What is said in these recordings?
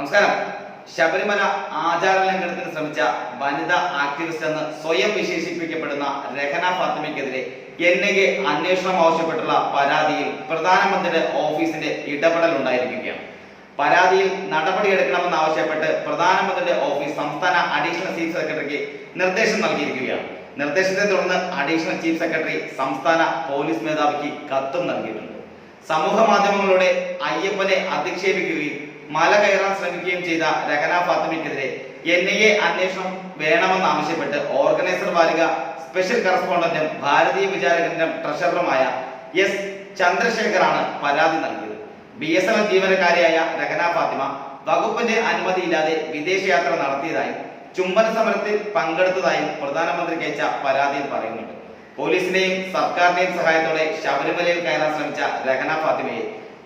നമസ്കാരം. ശബരിമല ആചാര ലംഘനത്തിന് ശ്രമിച്ച വനിതാ ആക്ടിവിസ്റ്റ് എന്ന് സ്വയം വിശേഷിപ്പിക്കപ്പെടുന്ന രഹന ഫാത്തിമയ്ക്കെതിരെ എൻ ഐ എ അന്വേഷണം ആവശ്യപ്പെട്ടുള്ള പരാതിയിൽ പ്രധാനമന്ത്രിയുടെ ഓഫീസിന്റെ ഇടപെടൽ ഉണ്ടായിരിക്കുകയാണ്. പരാതിയിൽ നടപടിയെടുക്കണമെന്ന് ആവശ്യപ്പെട്ട് പ്രധാനമന്ത്രിയുടെ ഓഫീസ് സംസ്ഥാന അഡീഷണൽ ചീഫ് സെക്രട്ടറിക്ക് നിർദ്ദേശം നൽകിയിരിക്കുകയാണ്. നിർദ്ദേശത്തെ തുടർന്ന് അഡീഷണൽ ചീഫ് സെക്രട്ടറി സംസ്ഥാന പോലീസ് മേധാവിക്ക് കത്തും നൽകിയിട്ടുണ്ട്. സമൂഹ മാധ്യമങ്ങളുടെ അയ്യപ്പനെ അധിക്ഷേപിക്കുകയും മല കയറാൻ ശ്രമിക്കുകയും ചെയ്ത രഹന ഫാത്തിമയ്ക്കെതിരെ എൻ ഐ എ അന്വേഷണം വേണമെന്നാവശ്യപ്പെട്ട് ഓർഗനൈസർ ബാലിക സ്പെഷ്യൽ കറസ്പോണ്ടന്റും ഭാരതീയ വിചാരകന്റും ട്രഷററുമായ എസ് ചന്ദ്രശേഖറാണ് പരാതി നൽകിയത്. ബി എസ് എൻ എൽ ജീവനക്കാരിയായ രഹന ഫാത്തിമ വകുപ്പിന്റെ അനുമതിയില്ലാതെ വിദേശയാത്ര നടത്തിയതായും ചുംബന സമരത്തിൽ പങ്കെടുത്തതായും പ്രധാനമന്ത്രിക്ക് അയച്ച പരാതിയിൽ പറയുന്നുണ്ട്. പോലീസിന്റെയും സർക്കാരിന്റെയും സഹായത്തോടെ ശബരിമലയിൽ കയറാൻ ശ്രമിച്ച രഹന ഫാത്തിമയെ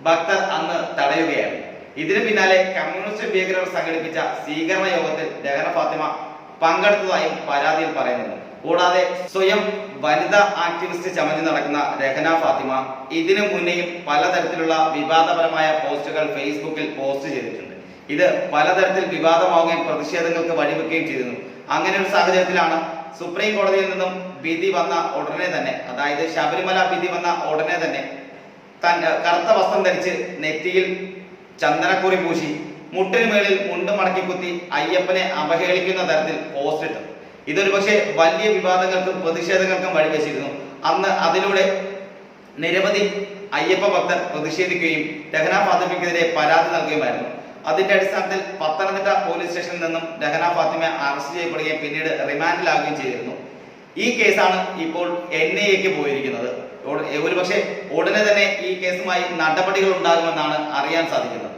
ഭക്തർ അന്ന് തടയുകയായിരുന്നു. ഇതിനു പിന്നാലെ കമ്മ്യൂണിസ്റ്റ് ഭീകരർ സംഘടിപ്പിച്ച സ്വീകരണ യോഗത്തിൽ രഹന ഫാത്തിമ പങ്കെടുത്തതായും പരാതിയിൽ പറയുന്നുണ്ട്. കൂടാതെ സ്വയം വനിതാ ആക്ടിവിസ്റ്റ് ചമഞ്ഞു നടക്കുന്ന രഹന ഫാത്തിമ ഇതിനു മുന്നേയും പലതരത്തിലുള്ള വിവാദപരമായ പോസ്റ്റുകൾ ഫേസ്ബുക്കിൽ പോസ്റ്റ് ചെയ്തിട്ടുണ്ട്. ഇത് പലതരത്തിൽ വിവാദമാവുകയും പ്രതിഷേധങ്ങൾക്ക് വഴിവെക്കുകയും ചെയ്തിരുന്നു. അങ്ങനെ ഒരു സാഹചര്യത്തിലാണ് സുപ്രീം കോടതിയിൽ നിന്നും വിധി വന്ന ഉടനെ തന്നെ അതായത് ശബരിമല വിധി വന്ന ഉടനെ തന്നെ തൻ കറുത്ത വസ്ത്രം ധരിച്ച് നെറ്റിയിൽ ചന്ദനക്കുറി പൂശി മുട്ടിന് മേളിൽ മുണ്ട് മടക്കി കുത്തി അയ്യപ്പനെ അവഹേളിക്കുന്ന തരത്തിൽ പോസ്റ്റ് ഇട്ടു. ഇതൊരു പക്ഷേ വലിയ വിവാദങ്ങൾക്കും പ്രതിഷേധങ്ങൾക്കും വഴിവെച്ചിരുന്നു അന്ന് അതിലൂടെ നിരവധി അയ്യപ്പ ഭക്തർ പ്രതിഷേധിക്കുകയും രഹന ഫാത്തിമയ്ക്കെതിരെ പരാതി നൽകുകയുമായിരുന്നു. അതിന്റെ അടിസ്ഥാനത്തിൽ പത്തനംതിട്ട പോലീസ് സ്റ്റേഷനിൽ നിന്നും രഹന ഫാത്തിമ അറസ്റ്റ് ചെയ്യപ്പെടുകയും പിന്നീട് റിമാൻഡിലാവുകയും ചെയ്തിരുന്നു. ഈ കേസാണ് ഇപ്പോൾ എൻ ഐ എക്ക് പോയിരിക്കുന്നത്. ഒരു പക്ഷേ ഉടനെ തന്നെ ഈ കേസുമായി നടപടികൾ ഉണ്ടാകുമെന്നാണ് അറിയാൻ സാധിക്കുന്നത്.